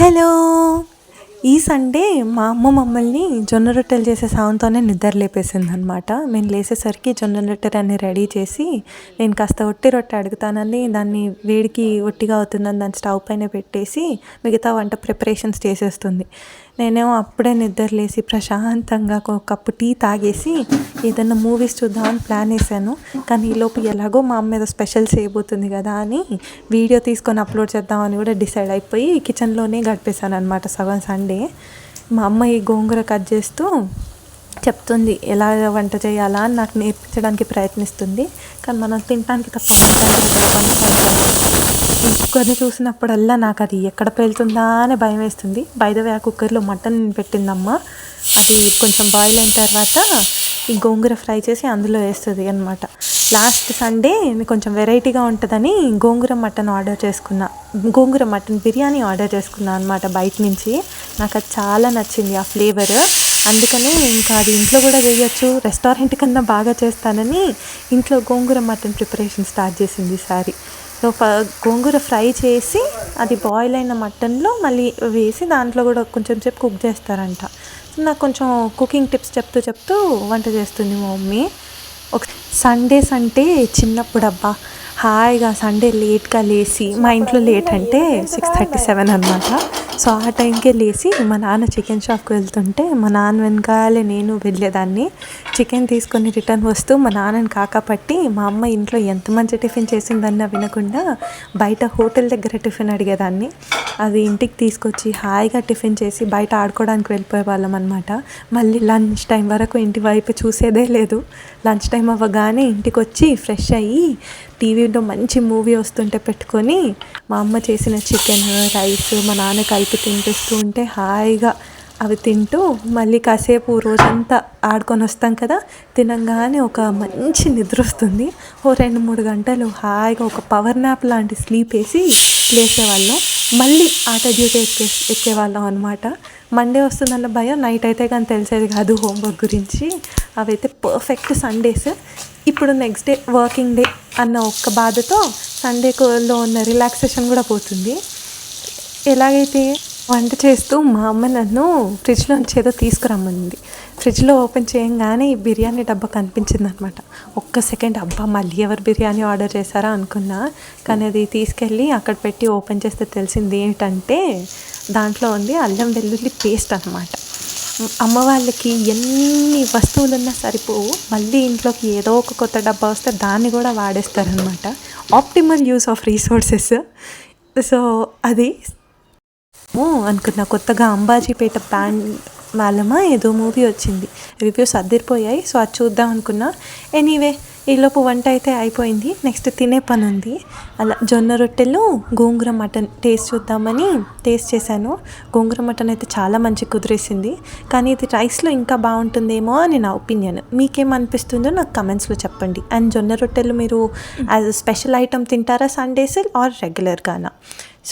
Hello. ఈ Sunday మా అమ్మ మమ్మల్ని జొన్న రొట్టెలు చేసే సౌండ్తోనే నిద్ర లేపేసింది అనమాట మేము లేసేసరికి జొన్న రొట్టెలు అన్ని రెడీ చేసి నేను కాస్త ఒట్టి రొట్టె అడుగుతానని దాన్ని వేడికి ఒట్టిగా అవుతుందని దాన్ని స్టవ్ పైన పెట్టేసి మిగతా వంట ప్రిపరేషన్స్ చేసేస్తుంది. నేనేమో అప్పుడే నిద్రలేసి ప్రశాంతంగా ఒక కప్పు టీ తాగేసి ఏదన్నా మూవీస్ చూద్దామని ప్లాన్ వేసాను. కానీ ఈలోపు ఎలాగో మా అమ్మ ఏదో స్పెషల్ చేయబోతుంది కదా అని వీడియో తీసుకొని అప్లోడ్ చేద్దామని కూడా డిసైడ్ అయిపోయి కిచెన్లోనే గడిపేశాను అనమాట సగం సండే. మా అమ్మ ఈ గోంగూర కట్ చేస్తూ చెప్తుంది ఎలా వంట చేయాలా అని నాకు నేర్పించడానికి ప్రయత్నిస్తుంది. కానీ మనం తినడానికి తప్ప కుక్కర్ని చూసినప్పుడల్లా నాకు అది ఎక్కడ పేలుతుందా అని భయం వేస్తుంది. బయదవే ఆ కుక్కర్లో మటన్ పెట్టిందమ్మ. అది కొంచెం బాయిల్ అయిన తర్వాత ఈ గోంగూర ఫ్రై చేసి అందులో వేస్తుంది అనమాట లాస్ట్ సండే కొంచెం వెరైటీగా ఉంటుందని గోంగూర మటన్ ఆర్డర్ చేసుకున్నా. గోంగూర మటన్ బిర్యానీ ఆర్డర్ చేసుకున్నా అనమాట బయట నుంచి. నాకు అది చాలా నచ్చింది ఆ ఫ్లేవర్. అందుకనే ఇంకా అది ఇంట్లో కూడా చేయొచ్చు. రెస్టారెంట్ కన్నా బాగా చేస్తానని ఇంట్లో గోంగూర మటన్ ప్రిపరేషన్ స్టార్ట్ చేసింది ఈసారి సో గోంగూర ఫ్రై చేసి అది బాయిల్ అయిన మటన్లో మళ్ళీ వేసి దాంట్లో కూడా కొంచెం సేపు కుక్ చేస్తారంట. నాకు కొంచెం కుకింగ్ టిప్స్ చెప్తూ చెప్తూ వంట చేస్తుంది మా మమ్మీ. ఒక సండేస్ అంటే చిన్నప్పుడు అబ్బా హాయిగా సండే లేట్గా లేచి మా ఇంట్లో లేట్ అంటే సిక్స్ థర్టీ సెవెన్ అనమాట సో ఆ టైంకే లేచి మా నాన్న చికెన్ షాప్కి వెళ్తుంటే మా నాన్న వెనకాలే నేను వెళ్ళేదాన్ని. చికెన్ తీసుకొని రిటర్న్ వస్తూ మా నాన్నని కాకపట్టి మా అమ్మ ఇంట్లో ఎంత మంచి టిఫిన్ చేసిందన్న వినకుండా బయట హోటల్ దగ్గర టిఫిన్ అడిగేదాన్ని. అది ఇంటికి తీసుకొచ్చి హాయిగా టిఫిన్ చేసి బయట ఆడుకోవడానికి వెళ్ళిపోయే వాళ్ళం అనమాట మళ్ళీ లంచ్ టైం వరకు ఇంటి వైపు చూసేదే లేదు. లంచ్ టైం అవ్వగానే ఇంటికి వచ్చి ఫ్రెష్ అయ్యి టీవీలో మంచి మూవీ వస్తుంటే పెట్టుకొని మా అమ్మ చేసిన చికెన్ రైస్ మా నాన్న కలిపి తినిపిస్తూ ఉంటే హాయిగా అవి తింటూ మళ్ళీ కాసేపు రోజంతా ఆడుకొని వస్తాం కదా తినంగానే ఒక మంచి నిద్ర వస్తుంది. ఓ రెండు మూడు గంటలు హాయిగా ఒక పవర్ నాప్ లాంటి స్లీప్ వేసి లేసేవాళ్ళం మళ్ళీ ఆట డ్యూటీ ఎక్కే ఎక్కేవాళ్ళం అనమాట మండే వస్తుందన్న భయం నైట్ అయితే కానీ తెలిసేది కాదు హోంవర్క్ గురించి. అవైతే పర్ఫెక్ట్ సండేస్. ఇప్పుడు నెక్స్ట్ డే వర్కింగ్ డే. అన్న ఒక్క బాధతో సండేలో ఉన్న రిలాక్సేషన్ కూడా పోతుంది. ఎలాగైతే వంట చేస్తూ మా అమ్మ నన్ను ఫ్రిడ్జ్లోంచి ఏదో తీసుకురమ్మంది. ఫ్రిడ్జ్లో ఓపెన్ చేయంగానే ఈ బిర్యానీ డబ్బా కనిపించింది అనమాట ఒక్క సెకండ్ అబ్బా మళ్ళీ ఎవరు బిర్యానీ ఆర్డర్ చేశారా అనుకున్నా. కానీ అది తీసుకెళ్ళి అక్కడ పెట్టి ఓపెన్ చేస్తే తెలిసింది ఏంటంటే దాంట్లో ఉంది అల్లం వెల్లుల్లి పేస్ట్ అనమాట అమ్మ వాళ్ళకి ఎన్ని వస్తువులున్నా సరిపోవు. మళ్ళీ ఇంట్లోకి ఏదో ఒక కొత్త డబ్బా వస్తే దాన్ని కూడా వాడేస్తారనమాట optimal use of resources so అది ఓ అనుకున్న. కొత్తగా అంబాజీపేట బ్యాండ్ వాళ్ళమా? ఏదో మూవీ వచ్చింది. రివ్యూస్ అద్దరిపోయాయి సో అది చూద్దాం అనుకున్నా. ఎనీవే ఈలోపు వంట అయితే అయిపోయింది. నెక్స్ట్ తినే పని ఉంది అలా జొన్న రొట్టెలు గోంగూర మటన్ టేస్ట్ చూద్దామని టేస్ట్ చేశాను. గోంగూర మటన్ అయితే చాలా మంచి కుదిరేసింది. కానీ ఇది రైస్లో ఇంకా బాగుంటుందేమో అని నా ఒపీనియన్. మీకేమనిపిస్తుందో నాకు కమెంట్స్లో చెప్పండి. అండ్ జొన్న రొట్టెలు మీరు యాజ్ స్పెషల్ ఐటమ్ తింటారా సండేస్ ఆర్ రెగ్యులర్గానా? సో